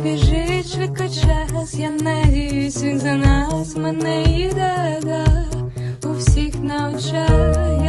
біжить швидко час, я надіюсь, він за нас мене їде, у всіх на очах.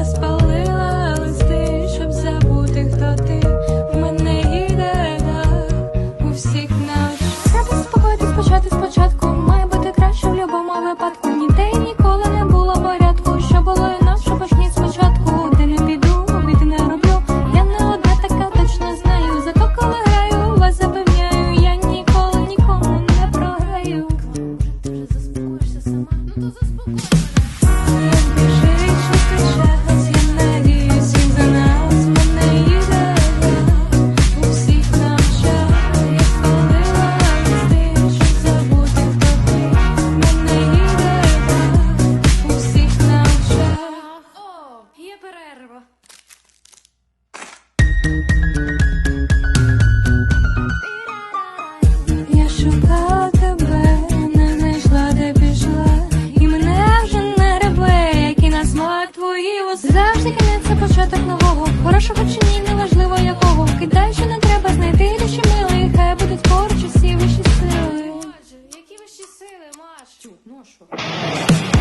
хорошого чи ні, неважливо якого Кидай, що не треба знайти речі милий, хай будуть поруч усі вищі сили. Які вищі сили, машу. Ну що?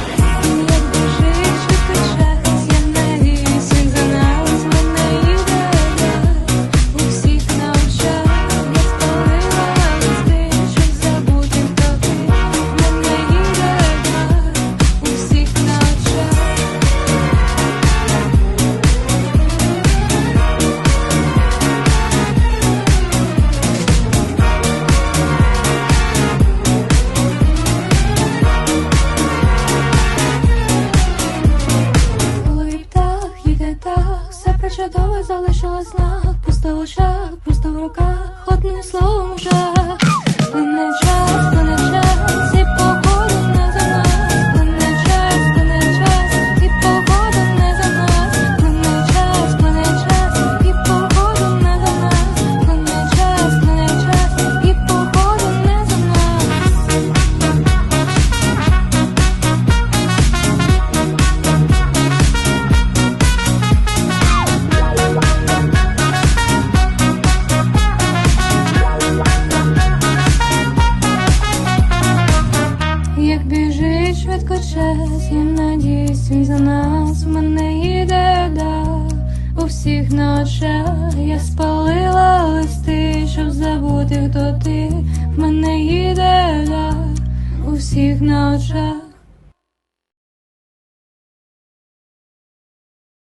чудово залишилась лак, пусто в очах, пусто в руках, одним словом жах. час, я надіюсь, він за нас в мене їде да у всіх на очах я спалила листи, щоб забути, хто ти в мене їде да у всіх на очах.